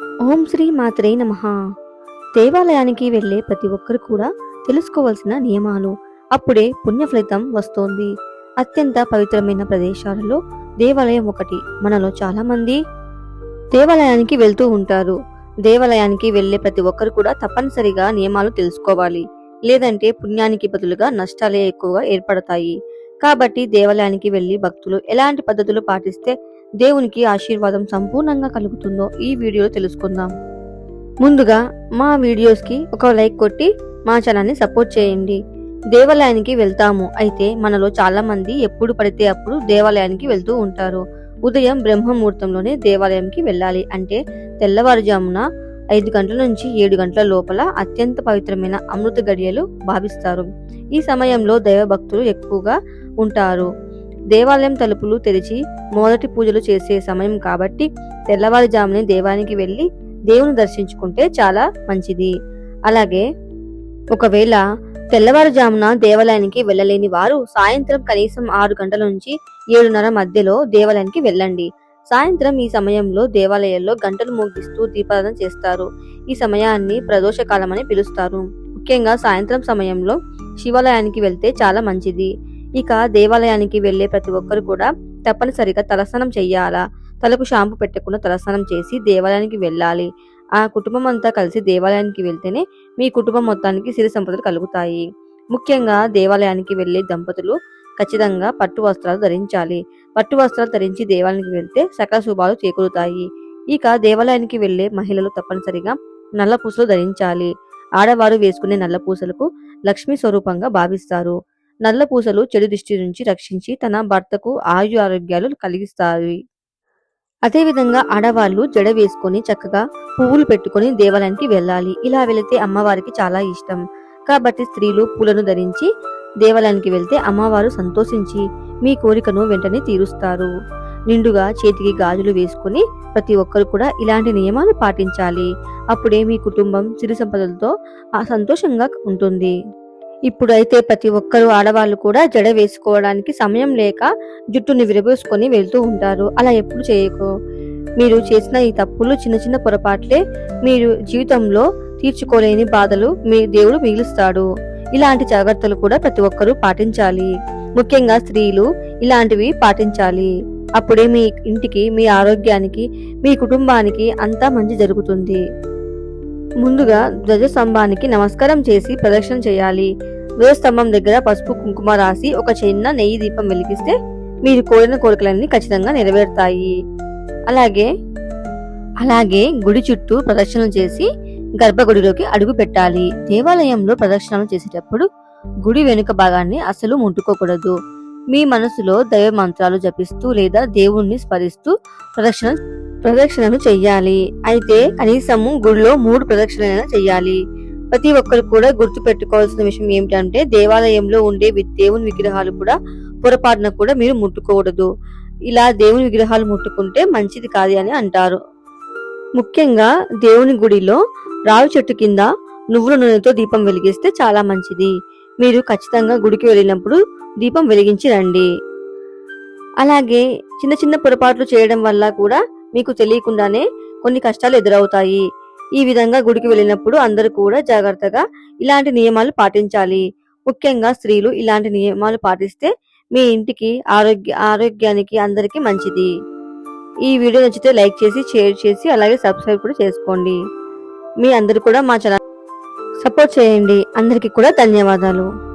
ఓం శ్రీ మాత్రే నమ. దేవాలయానికి వెళ్ళే ప్రతి ఒక్కరు కూడా తెలుసుకోవాల్సిన నియమాలు. అప్పుడే పుణ్య ఫలితం వస్తోంది. అత్యంత పవిత్రమైన ప్రదేశాలలో దేవాలయం ఒకటి. మనలో చాలామంది దేవాలయానికి వెళ్తూ ఉంటారు. దేవాలయానికి వెళ్ళే ప్రతి ఒక్కరు కూడా తప్పనిసరిగా నియమాలు తెలుసుకోవాలి. లేదంటే పుణ్యానికి బదులుగా నష్టాలే ఎక్కువగా ఏర్పడతాయి. కాబట్టి దేవాలయానికి వెళ్ళి భక్తులు ఎలాంటి పద్ధతులు పాటిస్తే దేవునికి ఆశీర్వాదం సంపూర్ణంగా కలుగుతుందో ఈ వీడియోలో తెలుసుకుందాం. ముందుగా మా వీడియోస్కి ఒక లైక్ కొట్టి మా ఛానల్ని సపోర్ట్ చేయండి. దేవాలయానికి వెళ్తాము అయితే మనలో చాలా మంది ఎప్పుడు పడితే అప్పుడు దేవాలయానికి వెళ్తూ ఉంటారు. ఉదయం బ్రహ్మముహూర్తంలోనే దేవాలయంకి వెళ్ళాలి అంటే తెల్లవారుజామున ఐదు గంటల నుంచి ఏడు గంటల లోపల అత్యంత పవిత్రమైన అమృత గడియలు భావిస్తారు. ఈ సమయంలో దైవభక్తులు ఎక్కువగా ఉంటారు. దేవాలయం తలుపులు తెరిచి మొదటి పూజలు చేసే సమయం కాబట్టి తెల్లవారుజామునే దేవానికి వెళ్ళి దేవుని దర్శించుకుంటే చాలా మంచిది. అలాగే ఒకవేళ తెల్లవారుజామున దేవాలయానికి వెళ్ళలేని వారు సాయంత్రం కనీసం ఆరు గంటల నుంచి ఏడున్నర మధ్యలో దేవాలయానికి వెళ్ళండి. సాయంత్రం ఈ సమయంలో దేవాలయాల్లో గంటలు మోగిస్తూ దీపారాధన చేస్తారు. ఈ సమయాన్ని ప్రదోషకాలం అని పిలుస్తారు. ముఖ్యంగా సాయంత్రం సమయంలో శివాలయానికి వెళ్తే చాలా మంచిది. ఇక దేవాలయానికి వెళ్ళే ప్రతి ఒక్కరు కూడా తప్పనిసరిగా తలస్నానం చెయ్యాలా తలకు షాంపూ పెట్టకుండా తలస్నానం చేసి దేవాలయానికి వెళ్ళాలి. ఆ కుటుంబం అంతా కలిసి దేవాలయానికి వెళ్తేనే మీ కుటుంబం మొత్తానికి సిరి సంపదలు కలుగుతాయి. ముఖ్యంగా దేవాలయానికి వెళ్ళే దంపతులు ఖచ్చితంగా పట్టు వస్త్రాలు ధరించాలి. పట్టు వస్త్రాలు ధరించి దేవాలయానికి వెళ్తే సకల శుభాలు చేకూరుతాయి. ఇక దేవాలయానికి వెళ్ళే మహిళలు తప్పనిసరిగా నల్ల పూసలు ధరించాలి. ఆడవారు వేసుకునే నల్ల పూసలకు లక్ష్మీ స్వరూపంగా భావిస్తారు. నల్ల పూసలు చెడు దృష్టి నుంచి రక్షించి తన భర్తకు ఆయు ఆరోగ్యాలు కలిగిస్తాయి. అదేవిధంగా ఆడవాళ్ళు జడ వేసుకొని చక్కగా పువ్వులు పెట్టుకొని దేవాలయానికి వెళ్ళాలి. ఇలా వెళితే అమ్మవారికి చాలా ఇష్టం. కాబట్టి స్త్రీలు పూలను ధరించి దేవాలయానికి వెళ్తే అమ్మవారు సంతోషించి మీ కోరికను వెంటనే తీరుస్తారు. నిండుగా చేతికి గాజులు వేసుకుని ప్రతి ఒక్కరు కూడా ఇలాంటి నియమాలు పాటించాలి. అప్పుడే మీ కుటుంబం సిరి సంపదలతో ఆ సంతోషంగా ఉంటుంది. ఇప్పుడైతే ప్రతి ఒక్కరు ఆడవాళ్ళు కూడా జడ వేసుకోవడానికి సమయం లేక జుట్టుని విరబోసుకొని వెళ్తూ ఉంటారు. అలా ఎప్పుడు చేయకు. మీరు చేసిన ఈ తప్పులు చిన్న చిన్న పొరపాట్లే మీరు జీవితంలో తీర్చుకోలేని బాధలు మీ దేవుడు మిగిలిస్తాడు. ఇలాంటి జాగ్రత్తలు కూడా ప్రతి ఒక్కరూ పాటించాలి. ముఖ్యంగా స్త్రీలు ఇలాంటివి పాటించాలి. అప్పుడే మీ ఇంటికి మీ ఆరోగ్యానికి మీ కుటుంబానికి అంతా మంచి జరుగుతుంది. ముందుగా ధ్వజస్తంభానికి నమస్కారం చేసి ప్రదక్షిణ చేయాలి. ధ్వజస్తంభం దగ్గర పసుపు కుంకుమ రాసి ఒక చిన్న నెయ్యి దీపం వెలిగిస్తే మీరు కోరిన కోరికలన్నీ ఖచ్చితంగా నెరవేరుతాయి. అలాగే అలాగే గుడి చుట్టూ ప్రదక్షిణలు చేసి గర్భగుడిలోకి అడుగు పెట్టాలి. దేవాలయంలో ప్రదక్షిణలు చేసేటప్పుడు గుడి వెనుక భాగాన్ని అసలు ముట్టుకోకూడదు. మీ మనసులో దైవ మంత్రాలు జపిస్తూ లేదా దేవుణ్ణి స్మరిస్తూ ప్రదక్షిణ ప్రదక్షిణలు చెయ్యాలి. అయితే కనీసము గుడిలో మూడు ప్రదక్షిణలైనా చెయ్యాలి. ప్రతి ఒక్కరు కూడా గుర్తు పెట్టుకోవాల్సిన విషయం ఏమిటంటే దేవాలయంలో ఉండే దేవుని విగ్రహాలు కూడా పొరపాటున కూడా మీరు ముట్టుకోకూడదు. ఇలా దేవుని విగ్రహాలు ముట్టుకుంటే మంచిది కాదు అని అంటారు. ముఖ్యంగా దేవుని గుడిలో రావి చెట్టు కింద నువ్వుల నూనెతో దీపం వెలిగిస్తే చాలా మంచిది. మీరు ఖచ్చితంగా గుడికి వెళ్ళినప్పుడు దీపం వెలిగించి రండి. అలాగే చిన్న చిన్న పొరపాట్లు చేయడం వల్ల కూడా మీకు తెలియకుండానే కొన్ని కష్టాలు ఎదురవుతాయి. ఈ విధంగా గుడికి వెళ్ళినప్పుడు అందరూ కూడా జాగ్రత్తగా ఇలాంటి నియమాలు పాటించాలి. ముఖ్యంగా స్త్రీలు ఇలాంటి నియమాలు పాటిస్తే మీ ఇంటికి ఆరోగ్య ఆరోగ్యానికి అందరికీ మంచిది. ఈ వీడియో నచ్చితే లైక్ చేసి షేర్ చేసి అలాగే సబ్స్క్రైబ్ కూడా చేసుకోండి. మీ అందరు కూడా మా ఛానల్ సపోర్ట్ చేయండి. అందరికీ కూడా ధన్యవాదాలు.